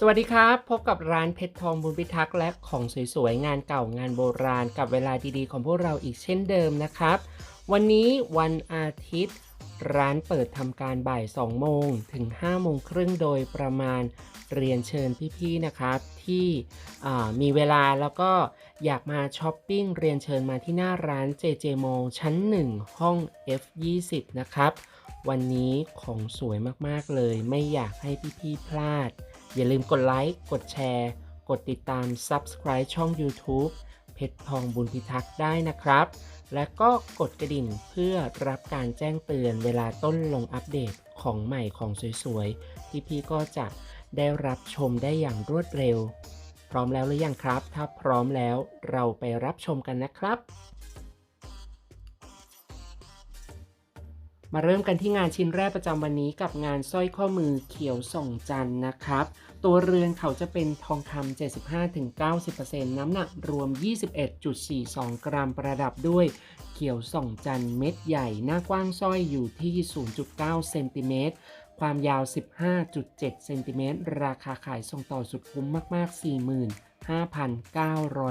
สวัสดีครับ พบกับร้านเพชรทองบุญพิทักษ์และของสวยๆ งานเก่างานโบราณกับเวลาดีๆ ของพวกเราอีกเช่นเดิมนะครับ วันนี้วันอาทิตย์ ร้านเปิดทำการบ่าย 2 โมงถึง 5 โมงครึ่งโดยประมาณเรียนเชิญพี่ๆ นะครับ ที่มีเวลาแล้วก็อยากมาช้อปปิ้งเรียนเชิญมาที่หน้าร้าน JJ m a l l ชั้น 1 ห้อง F20 นะครับ วันนี้ของสวยมากๆเลย ไม่อยากให้พี่ๆ พลาด อย่าลืมกดไลค์ กดแชร์ กดติดตาม Subscribe ช่อง YouTube เพชรทองบุญพิทักษ์ได้นะครับ และก็กดกระดิ่งเพื่อรับการแจ้งเตือนเวลาต้นลงอัปเดตของใหม่ของสวยๆพี่ก็จะได้รับชมได้อย่างรวดเร็ว พร้อมแล้วหรือยังครับ ถ้าพร้อมแล้วเราไปรับชมกันนะครับ มาเริ่มกันที่งานชิ้นแรกประจำวันนี้กับงานสร้อยข้อมือเขียวส่องจันนะครับ ตัวเรือนเขาจะเป็นทองคำ 75-90%น้ำหนักรวม 21.42 กรัมประดับด้วย เขียวส่องจันเม็ดใหญ่ หน้ากว้างสร้อยอยู่ที่ 0.9 เซนติเมตร ความยาว 15.7 เซนติเมตร ราคาขายส่งต่อสุดคุ้มมากๆ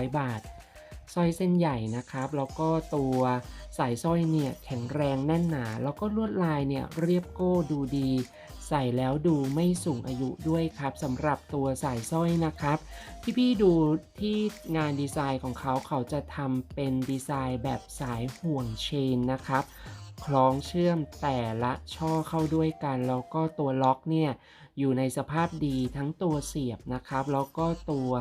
45,900 บาทสร้อยเส้นใหญ่นะครับ แล้วก็ตัวสายสร้อยเนี่ยแข็งแรงแน่นหนา แล้วก็ลวดลายเนี่ยเรียบโก้ดูดี ใส่แล้วดูไม่สูงอายุด้วยครับสำหรับตัวสายสร้อยนะครับที่พี่ดูที่งานดีไซน์ของเขาเขาจะทำเป็นดีไซน์แบบสายห่วงเชนนะครับ คล้องเชื่อมแต่ละช่อเข้าด้วยกัน แล้วก็ตัวล็อกเนี่ยอยู่ในสภาพดีทั้งตัวเสียบนะครับ แล้วก็ตัว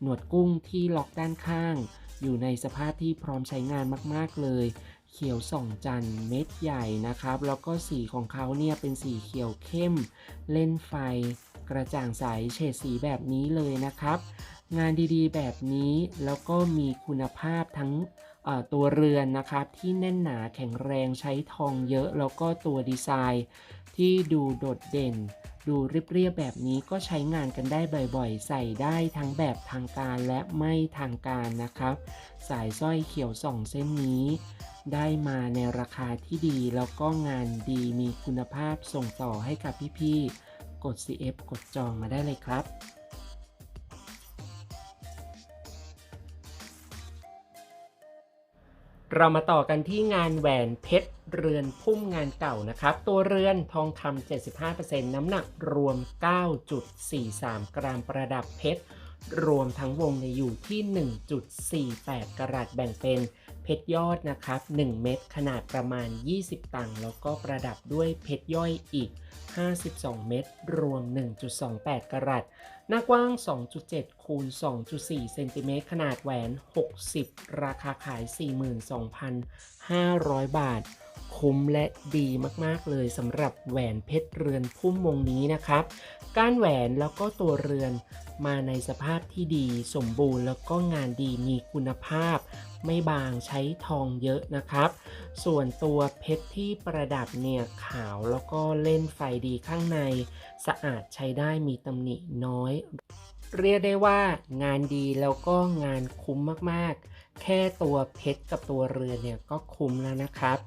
หนวดกุ้งที่ล็อกด้านข้าง อยู่ในสภาพที่พร้อมใช้งานมาก ๆ เลย เขียวส่องจันเม็ดใหญ่นะครับ แล้วก็สีของเขาเนี่ยเป็นสีเขียวเข้ม เล่นไฟ กระจ่างใสเฉดสีแบบนี้เลยนะครับ งานดีๆ แบบนี้แล้วก็มีคุณภาพทั้งตัวเรือนนะครับที่แน่นหนาแข็งแรงใช้ทองเยอะ แล้วก็ตัวดีไซน์ ที่ดูโดดเด่น ดูเรียบๆแบบนี้ก็ใช้งานกันได้บ่อยๆ ใส่ได้ทั้งแบบทางการและไม่ทางการนะครับ สายสร้อยเขียวส่องเส้นนี้ ได้มาในราคาที่ดี แล้วก็งานดีมีคุณภาพส่งต่อให้กับพี่ๆ กด CF กดจองมาได้เลยครับเรามาต่อกันที่งานแหวนเพชรเรือนพุ่มงานเก่านะครับ ตัวเรือนทองคำ 75%น้ำหนักรวม 9.43 กรัมประดับเพชร รวมทั้งวงในอยู่ที่ 1.48 กรัตแบ่งเป็น เพชรยอดนะครับ 1 เม็ดขนาดประมาณ 20 ตังค์แล้วก็ประดับด้วยเพชรย่อยอีก 52 เม็ดรวม 1.28 กรัตหน้ากว้าง 2.7 คูณ 2.4 เซนติเมตรขนาดแหวน 60 ราคาขาย 42,500 บาท คุ้มและดีมากๆเลยสำหรับแหวนเพชรเรือนพุ่มวงนี้นะครับ ก้านแหวนแล้วก็ตัวเรือนมาในสภาพที่ดีสมบูรณ์แล้วก็งานดีมีคุณภาพ ไม่บางใช้ทองเยอะนะครับ ส่วนตัวเพชรที่ประดับเนี่ยขาวแล้วก็เล่นไฟดีข้างใน สะอาดใช้ได้มีตำหนิน้อย เรียกได้ว่างานดีแล้วก็งานคุ้มมากๆ แค่ตัวเพชรกับตัวเรือนเนี่ยก็คุ้มแล้วนะครับ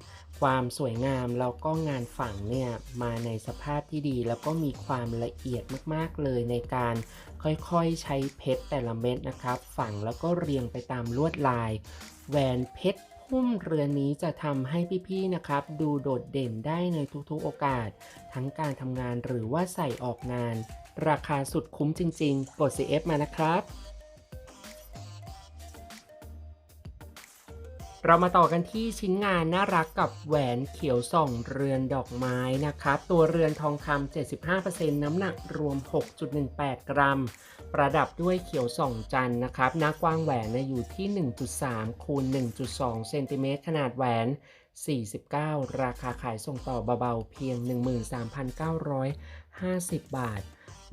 ความสวยงามแล้วก็งานฝังเนี่ยมาในสภาพที่ดี แล้วก็มีความละเอียดมากๆเลยในการค่อยๆใช้เพชรแต่ละเม็ดนะครับ ฝังแล้วก็เรียงไปตามลวดลาย แหวนเพชรพุ่มเรือนนี้จะทำให้พี่ๆนะครับ ดูโดดเด่นได้ในทุกๆโอกาส ทั้งการทำงานหรือว่าใส่ออกงาน ราคาสุดคุ้มจริงๆ กด CF มานะครับ เรามาต่อกันที่ชิ้นงานน่ารักกับแหวนเขียวส่องเรือนดอกไม้นะครับ ตัวเรือนทองคำ75%น้ำหนักรวม 6.18 กรัม ประดับด้วยเขียวส่องจันทร์นะครับหน้ากว้างแหวนนยอยู่ที่ 1.3คูณ1.2เซนติเมตรขนาดแหวน 49 ราคาขายส่งต่อเบาๆ เพียง 13,950 บาท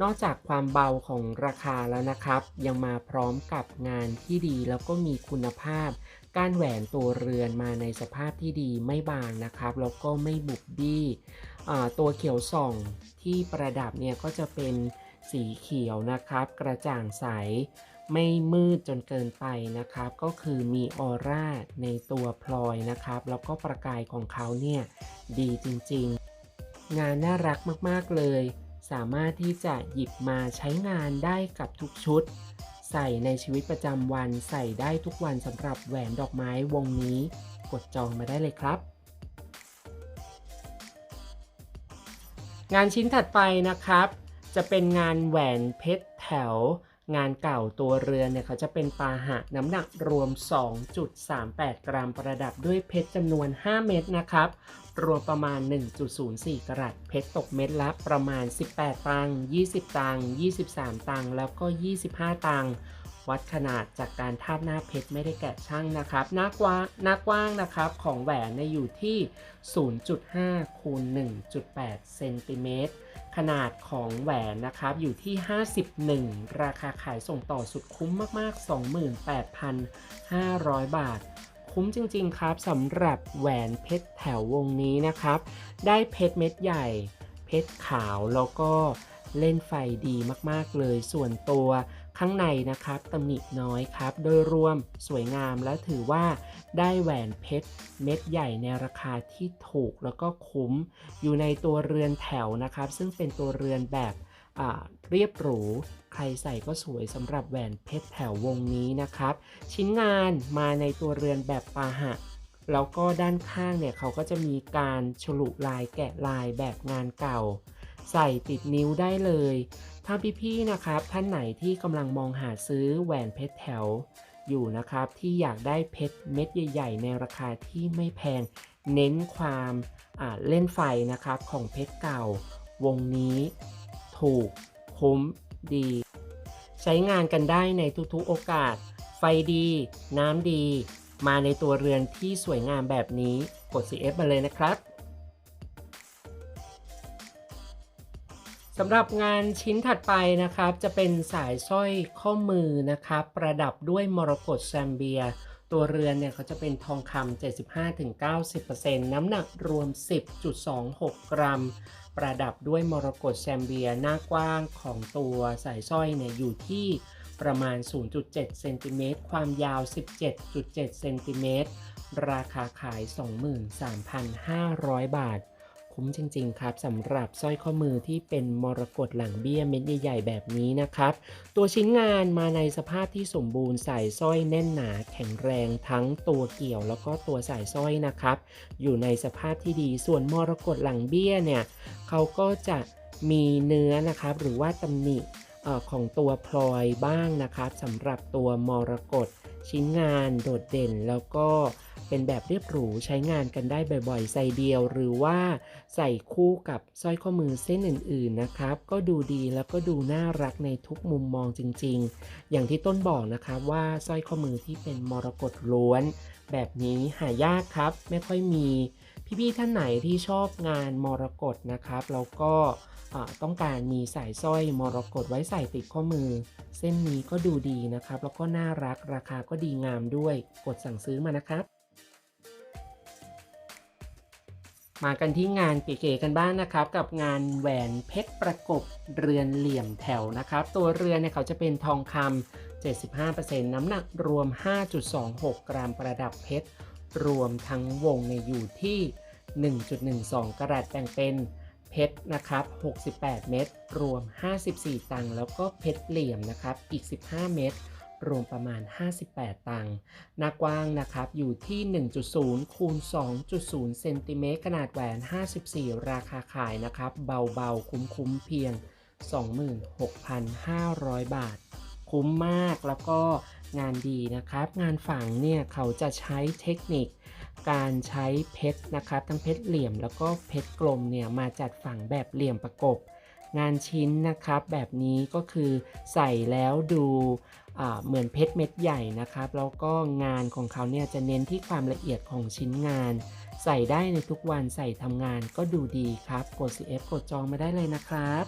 นอกจากความเบาของราคาแล้วนะครับ ยังมาพร้อมกับงานที่ดีแล้วก็มีคุณภาพ กานแหวนตัวเรือนมาในสภาพที่ดีไม่บางนะครับ แล้วก็ไม่บุบบี้ตัวเขียวส่องที่ประดับเนี่ยก็จะเป็นสีเขียวนะครับ กระจ่างใสไม่มืดจนเกินไปนะครับ ก็คือมีออร่าในตัวพลอยนะครับ แล้วก็ประกายของเขาเนี่ยดีจริงๆ งานน่ารักมากๆเลย สามารถที่จะหยิบมาใช้งานได้กับทุกชุด ใส่ในชีวิตประจำวันใส่ได้ทุกวันสำหรับแหวนดอกไม้วงนี้ กดจองมาได้เลยครับ งานชิ้นถัดไปนะครับ จะเป็นงานแหวนเพชรแถว งานเก่าตัวเรือนเนี่ยเขาจะเป็นปาหะน้ำหนักรวม 2.38 กรัมประดับด้วยเพชรจำนวน 5 เม็ดนะครับ รวมประมาณ 1.04 กรัตเพชรตกเม็ดละประมาณ 18 ตังค์ 20 ตังค์ 23 ตังค์ แล้วก็ 25 ตังค์ วัดขนาดจากการทาบหน้าเพชรไม่ได้แกะช่างนะครับ หน้ากว้างหน้ากว้างนะครับของแหวนเนี่ยอยู่ที่ 0.5 คูณ 1.8 เซนติเมตร ขนาดของแหวนนะครับอยู่ที่ 51 ราคาขายส่งต่อสุดคุ้มมาก ๆ 28,500 บาท คุ้มจริง ๆ ครับสำหรับแหวนเพชรแถววงนี้นะครับ ได้เพชรเม็ดใหญ่ เพชรขาวแล้วก็เล่นไฟดีมากๆเลยส่วนตัวข้างในนะครับตำหนิน้อยครับ โดยรวมสวยงามและถือว่าได้แหวนเพชรเม็ดใหญ่ในราคาที่ถูกแล้วก็คุ้ม อยู่ในตัวเรือนแถวนะครับ ซึ่งเป็นตัวเรือนแบบ เรียบหรู ใครใส่ก็สวยสำหรับแหวนเพชรแถววงนี้นะครับ ชิ้นงานมาในตัวเรือนแบบปาหะ แล้วก็ด้านข้างเนี่ยเขาก็จะมีการฉลุลายแกะลายแบบงานเก่า ใส่ติดนิ้วได้เลย ถ้าพี่ๆนะครับท่านไหนที่กำลังมองหาซื้อแหวนเพชรแถวอยู่นะครับที่อยากได้เพชรเม็ดใหญ่ ๆ ในราคาที่ไม่แพงเน้นความเล่นไฟนะครับของเพชรเก่าวงนี้ ถูกคุ้มดี ใช้งานกันได้ในทุกๆโอกาส ไฟดี น้ำดี มาในตัวเรือนที่สวยงามแบบนี้กด CF มาเลยนะครับสำหรับงานชิ้นถัดไปนะครับ จะเป็นสายสร้อยข้อมือนะครับ ประดับด้วยมรกตแซมเบีย ตัวเรือนเนี่ยเขาจะเป็นทองคำ75-90%น้ำหนักรวม 10.26 กรัม ประดับด้วยมรกตแซมเบียหน้ากว้างของตัวสายสร้อยเนี่ยอยู่ที่ประมาณ 0.7 เซนติเมตร ความยาว 17.7 เซนติเมตร ราคาขาย 23,500 บาท คุ้มจริง ๆ ครับสำหรับสร้อยข้อมือที่เป็นมรกตหลังเบี้ยเม็ดใหญ่ๆแบบนี้นะครับ ตัวชิ้นงานมาในสภาพที่สมบูรณ์ใส่สร้อยแน่นหนาแข็งแรงทั้งตัวเกี่ยวแล้วก็ตัวสายสร้อยนะครับ อยู่ในสภาพที่ดีส่วนมรกตหลังเบี้ยเนี่ยเขาก็จะมีเนื้อนะครับ หรือว่าตำหนิของตัวพลอยบ้างนะครับสำหรับตัวมรกตชิ้นงานโดดเด่นแล้วก็ เป็นแบบเรียบหรูใช้งานกันได้บ่อยๆ ใส่เดียวหรือว่าใส่คู่กับสร้อยข้อมือเส้นอื่นๆนะครับ ก็ดูดีแล้วก็ดูน่ารักในทุกมุมมองจริงๆ อย่างที่ต้นบอกนะครับว่าสร้อยข้อมือที่เป็นมรกตล้วน แบบนี้หายากครับไม่ค่อยมีพี่ๆท่านไหนที่ชอบงานมรกตนะครับแล้วก็ต้องการมีสายสร้อยมรกตไว้ใส่ติดข้อมือ เส้นนี้ก็ดูดีนะครับ แล้วก็น่ารักราคาก็ดีงามด้วย กดสั่งซื้อมานะครับ มากันที่งานเก๋ๆกันบ้างนะครับ กับงานแหวนเพชรประกบเรือนเหลี่ยมแถวนะครับ ตัวเรือนเนี่ยเขาจะเป็นทองคำ75%น้ำหนักรวม 5.26 กรัมประดับเพชร รวมทั้งวงเนี่ยอยู่ที่ 1.12 กรัตแบ่งเป็นเพชรนะครับ 68 เม็ดรวม 54 ตังค์แล้วก็เพชรเหลี่ยมนะครับอีก 15 เม็ด รวมประมาณ 58 ตังค์หน้ากว้างนะครับอยู่ที่ 1.0 คูณ 2.0 เซนติเมตรขนาดแหวน 54 ราคาขายนะครับ เบาๆ คุ้มๆ เพียง 26,500 บาท คุ้มมากแล้วก็งานดีนะครับ งานฝังเนี่ยเขาจะใช้เทคนิค การใช้เพชรนะครับ ทั้งเพชรเหลี่ยมแล้วก็เพชรกลมเนี่ยมาจัดฝังแบบเหลี่ยมประกบ งานชิ้นนะครับ แบบนี้ก็คือใส่แล้วดูเหมือนเพชรเม็ดใหญ่นะครับ แล้วก็งานของเขาเนี่ยจะเน้นที่ความละเอียดของชิ้นงาน ใส่ได้ในทุกวันใส่ทำงานก็ดูดีครับ กด CF กดจองมาได้เลยนะครับ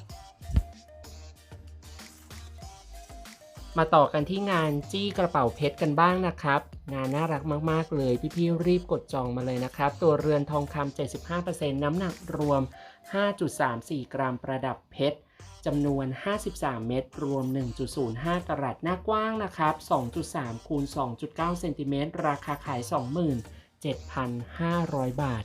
มาต่อกันที่งานจี้กระเป๋าเพชรกันบ้างนะครับ งานน่ารักมาก ๆ เลย พี่ ๆ รีบกดจองมาเลยนะครับ ตัวเรือนทองคำ75%น้ำหนักรวม 5.34 กรัมประดับเพชรจำนวน 53 เม็ดรวม 1.05 กรัตหน้ากว้างนะครับ 2.3 คูณ 2.9 เซนติเมตรราคาขาย 27,500 บาท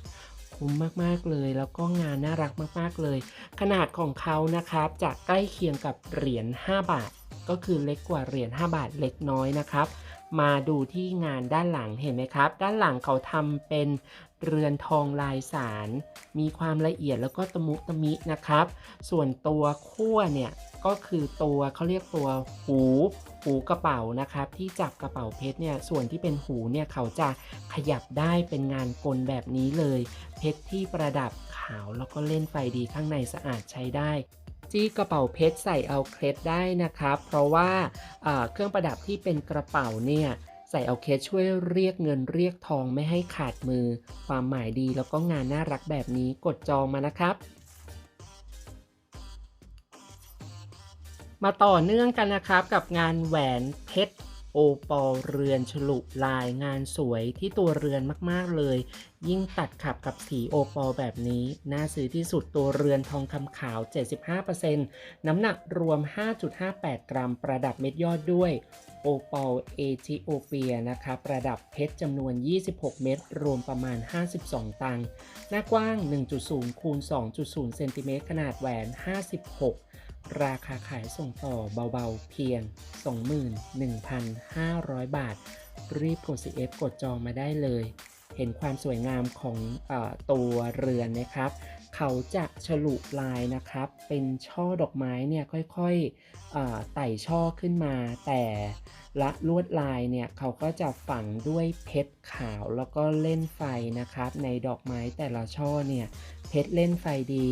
คุ้มมาก ๆ เลย แล้วก็งานน่ารักมาก ๆ เลย ขนาดของเขานะครับจะใกล้เคียงกับเหรียญ 5 บาท ก็คือเล็กกว่าเหรียญ5บาทเล็กน้อยนะครับ มาดูที่งานด้านหลังเห็นไหมครับ ด้านหลังเขาทำเป็นเรือนทองลายสาร มีความละเอียดแล้วก็ตะมุตะมินะครับ ส่วนตัวขั้วเนี่ยก็คือตัวเขาเรียกตัวหูหูกระเป๋านะครับ ที่จับกระเป๋าเพชรเนี่ยส่วนที่เป็นหูเนี่ยเขาจะขยับได้เป็นงานกลแบบนี้เลย เพชรที่ประดับขาวแล้วก็เล่นไฟดีข้างในสะอาดใช้ได้ จี้กระเป๋าเพชรใส่เอาเคล็ดได้นะครับ เพราะว่าเครื่องประดับที่เป็นกระเป๋าเนี่ยใส่เอาเคล็ดช่วยเรียกเงินเรียกทองไม่ให้ขาดมือ ความหมายดีแล้วก็งานน่ารักแบบนี้กดจองมานะครับ มาต่อเนื่องกันนะครับกับงานแหวนเพชร โอปอลเรือนฉลุลายงานสวยที่ตัวเรือนมากๆเลย ยิ่งตัดขับกับสีโอปอลแบบนี้ น่าซื้อที่สุดตัวเรือนทองคำขาว 75%น้ำหนักรวม 5.58 กรัม ประดับเม็ดยอดด้วยโอปอลเอธิโอเปียนะครับประดับเพชรจำนวน 26 เม็ดรวมประมาณ 52 ตังค์หน้ากว้าง 1.0คูณ2.0 เซนติเมตรขนาดแหวน 56 ราคาขายส่งต่อเบาๆ เพียง 21,500 บาท รีบกด CF กดจองมาได้เลย เห็นความสวยงามของอตัวเรือนนะครับ เขาจะฉลุลายนะครับ เป็นช่อดอกไม้เนี่ยค่อยๆไต่ช่อขึ้นมา แต่ละลวดลายเนี่ยเขาก็จะฝังด้วยเพชรขาวแล้วก็เล่นไฟนะครับ ในดอกไม้แต่ละช่อเนี่ยเพชรเล่นไฟดี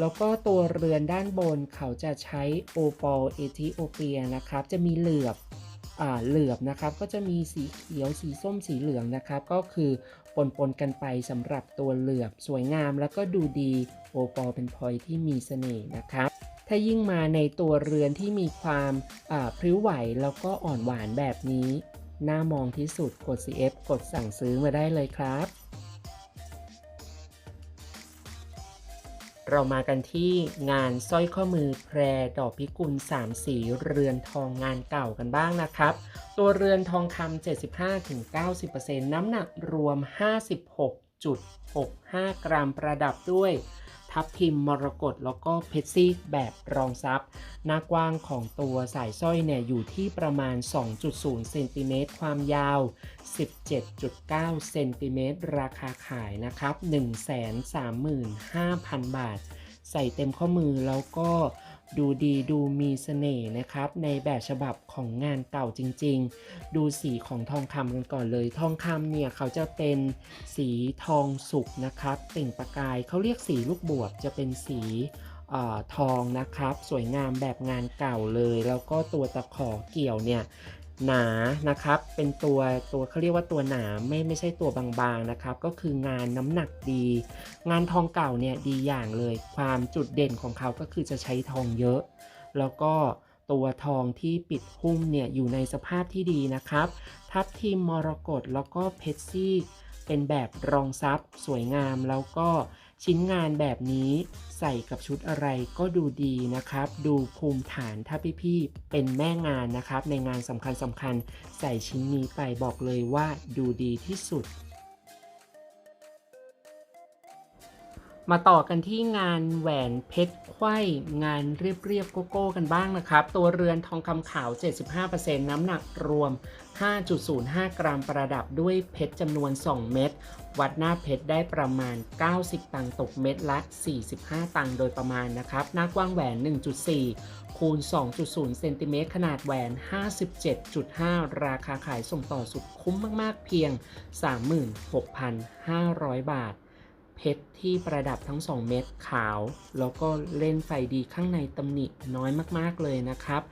แล้วก็ตัวเรือนด้านบนเขาจะใช้โอปอลเอธิโอเปียนะครับ จะมีเหลือบอ่าเหลือบนะครับ ก็จะมีสีเขียวสีส้มสีเหลืองนะครับ ก็คือปนปนๆกันไปสำหรับตัวเหลือบสวยงามแล้วก็ดูดีโอปอลเป็นพลอยที่มีเสน่ห์นะครับถ้ายิ่งมาในตัวเรือนที่มีความอ่าพริ้วไหวแล้วก็อ่อนหวานแบบนี้ น่ามองที่สุดกด CF กดสั่งซื้อมาได้เลยครับ เรามากันที่งานสร้อยข้อมือแพรดอกพิกุล3สีเรือนทองงานเก่ากันบ้างนะครับ ตัวเรือนทองคำ75-90%น้ำหนักรวม 56.65 กรัมประดับด้วย ทับทิมมรกตแล้วก็เพชรซีกแบบรองซับหน้ากว้างของตัวสายสร้อยเนี่ยอยู่ที่ประมาณ 2.0เซนติเมตรความยาว 17.9เซนติเมตรราคาขายนะครับ 135,000 บาท ใส่เต็มข้อมือแล้วก็ ดูดีดูมีเสน่ห์นะครับ ในแบบฉบับของงานเก่าจริง ๆ ดูสีของทองคำกันก่อนเลย ทองคำเนี่ยเขาจะเป็นสีทองสุกนะครับเปล่งประกายเขาเรียกสีลูกบวบจะเป็นสีอทองนะครับ สวยงามแบบงานเก่าเลย แล้วก็ตัวตะขอเกี่ยวเนี่ย หนานะครับ เป็นตัวตัวเขาเรียกว่าตัวหนาไม่ไม่ใช่ตัวบางๆนะครับ ก็คืองานน้ำหนักดี งานทองเก่าเนี่ยดีอย่างเลย ความจุดเด่นของเขาก็คือจะใช้ทองเยอะ แล้วก็ตัวทองที่ปิดหุ้มเนี่ยอยู่ในสภาพที่ดีนะครับ ทับทิมมรกตแล้วก็เพชรซีกเป็นแบบรองซับสวยงามแล้วก็ ชิ้นงานแบบนี้ใส่กับชุดอะไรก็ดูดีนะครับ ดูภูมิฐานถ้าพี่ๆเป็นแม่งานนะครับ ในงานสำคัญสำคัญๆใส่ชิ้นนี้ไปบอกเลยว่าดูดีที่สุด มาต่อกันที่งานแหวนเพชรไขว้งานเรียบๆโกโก้กันบ้างนะครับ ตัวเรือนทองคำขาว 75%น้ำหนักรวม 5.05 กรัมประดับด้วยเพชรจำนวน 2 เม็ดวัดหน้าเพชรได้ประมาณ 90 ตังค์ตกเม็ดละ 45 ตังค์โดยประมาณนะครับ หน้ากว้างแหวน 1.4 คูณ 2.0 เซนติเมตรขนาดแหวน 57.5 ราคาขายส่งต่อสุดคุ้มมากๆเพียง 36,500 บาท เพชรที่ประดับทั้ง 2 เม็ดขาว แล้วก็เล่นไฟดีข้างในตำหนิน้อยมากๆเลยนะครับ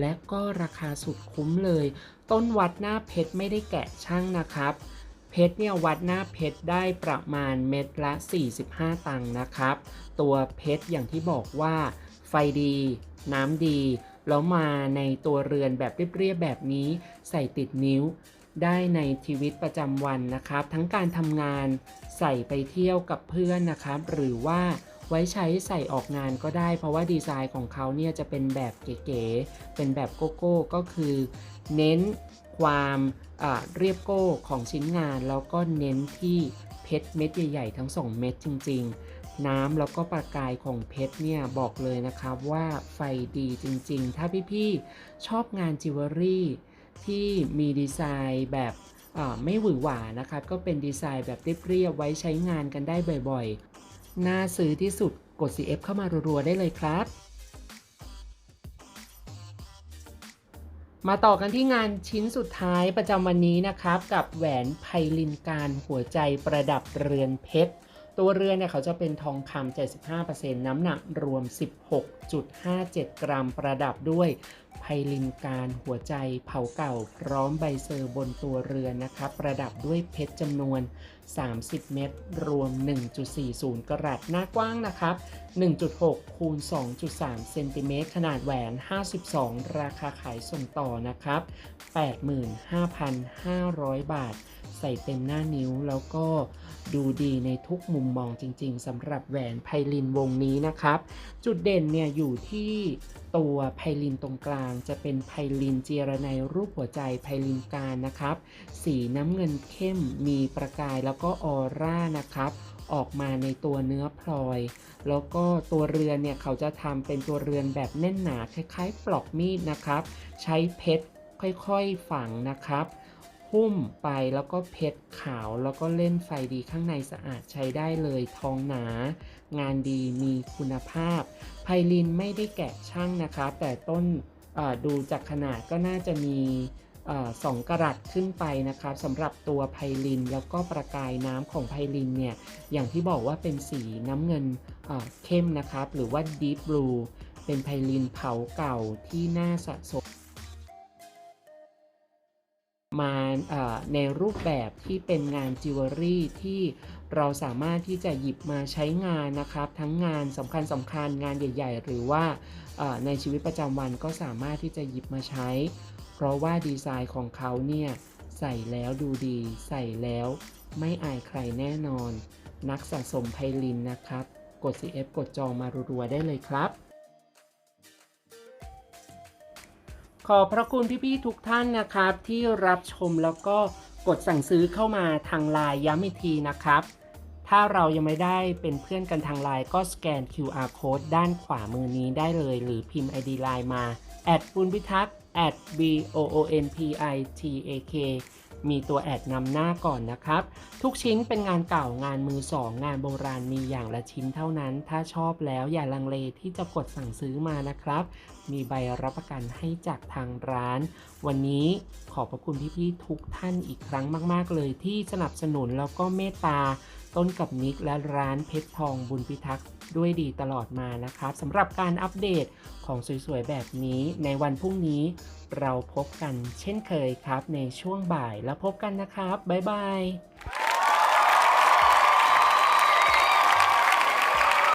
และก็ราคาสุดคุ้มเลย ต้นวัดหน้าเพชรไม่ได้แกะช่างนะครับ เพชรเนี่ยวัดหน้าเพชรได้ประมาณเม็ดละ 45 ตังค์นะครับ ตัวเพชรอย่างที่บอกว่า ไฟดี น้ำดี แล้วมาในตัวเรือนแบบเรียบๆแบบนี้ใส่ติดนิ้วได้ในชีวิตประจำวันนะครับ ทั้งการทำงาน ใส่ไปเที่ยวกับเพื่อนนะครับหรือว่าไว้ใช้ใส่ออกงานก็ได้ เพราะว่าดีไซน์ของเขาเนี่ยจะเป็นแบบเก๋ๆเป็นแบบโกโก้ก็คือ เน้นความเรียบโก้ของชิ้นงาน แล้วก็เน้นที่เพชรเม็ดใหญ่ ๆ ทั้ง 2 เม็ดจริง ๆ น้ำแล้วก็ประกายของเพชรเนี่ยบอกเลยนะครับว่าไฟดีจริง ๆ ถ้าพี่ ๆ ชอบงานจิวเวลรี่ที่มีดีไซน์แบบ ไม่หวือหวานะครับ ก็เป็นดีไซน์แบบเรียบๆไว้ใช้งานกันได้บ่อยๆ น่าซื้อที่สุดกด CF เข้ามารัวๆ ได้เลยครับ มาต่อกันที่งานชิ้นสุดท้ายประจำวันนี้นะครับ กับแหวนไพลินการหัวใจประดับเรือนเพชร ตัวเรือเนี่ยเขาจะเป็นทองคำ75%น้ำหนักรวม 16.57 กรัมประดับด้วยไพลินการหัวใจเผาเก่า พร้อมใบเซอร์บนตัวเรือนนะครับประดับด้วยเพชรจำนวน 30 เม็ดรวม 1.40 กรัตหน้ากว้างนะครับ 1.6 คูณ 2.3 เซนติเมตรขนาดแหวน 52 ราคาขายส่งต่อนะครับ 85,500 บาท ใส่เต็มหน้านิ้วแล้วก็ ดูดีในทุกมุมมองจริง ๆสำหรับแหวนไพลินวงนี้นะครับ จุดเด่นเนี่ยอยู่ที่ตัวไพลินตรงกลางจะเป็นไพลินเจระในรูปหัวใจไพลินการนะครับ สีน้ำเงินเข้มมีประกายแล้วก็ออร่านะครับ ออกมาในตัวเนื้อพลอย แล้วก็ตัวเรือนเนี่ยเขาจะทำเป็นตัวเรือนแบบแน่นหนาคล้ายๆ ปลอกมีดนะครับ ใช้เพชรค่อยๆฝังนะครับ หุ้มไปแล้วก็เพชรขาวแล้วก็เล่นไฟดีข้างในสะอาดใช้ได้เลยทองหนา งานดีมีคุณภาพ ไพลินไม่ได้แกะช่างนะครับแต่ต้นดูจากขนาดก็น่าจะมีสองกรัตขึ้นไปนะครับสำหรับตัวไพลินแล้วก็ประกายน้ำของไพลินเนี่ย อย่างที่บอกว่าเป็นสีน้ำเงินเอ่อเข้มนะครับ หรือว่า Deep Blue เป็นไพลินเผาเก่าที่น่าสะสม มาในรูปแบบที่เป็นงานจิวเวลรี่ที่เราสามารถที่จะหยิบมาใช้งานนะครับ ทั้งงานสำคัญสำคัญงานใหญ่ ๆ หรือว่าในชีวิตประจำวันก็สามารถที่จะหยิบมาใช้ เพราะว่าดีไซน์ของเขาเนี่ยใส่แล้วดูดี ใส่แล้ว ไม่อายใครแน่นอน นักสะสมไพลินนะครับ กด CF กดจองมารัวๆได้เลยครับ ขอบพระคุณพี่ๆทุกท่านนะครับ ที่รับชมแล้วก็กดสั่งซื้อเข้ามาทางไลน์ย้ำอีกทีนะครับ ถ้าเรายังไม่ได้เป็นเพื่อนกันทางไลน์ก็สแกน QR code ด้านขวามือนี้ได้เลย หรือพิมพ์ ID ไลน์มาแอดบุญพิทักษ์ at b o o n p i t a k มีตัวแอดนำหน้าก่อนนะครับ ทุกชิ้นเป็นงานเก่างานมือสองงานโบราณมีอย่างละชิ้นเท่านั้น ถ้าชอบแล้วอย่าลังเลที่จะกดสั่งซื้อมานะครับ มีใบรับประกันให้จากทางร้าน วันนี้ขอบพระคุณพี่ๆทุกท่านอีกครั้งมาก ๆ เลยที่สนับสนุนแล้วก็เมตตา ต้นกับนิกและร้านเพชรทองบุญพิทักษ์ด้วยดีตลอดมานะครับสำหรับการอัปเดตของสวยๆ แบบนี้ในวันพรุ่งนี้เราพบกันเช่นเคยครับในช่วงบ่ายแล้วพบกันนะครับ บ๊ายบาย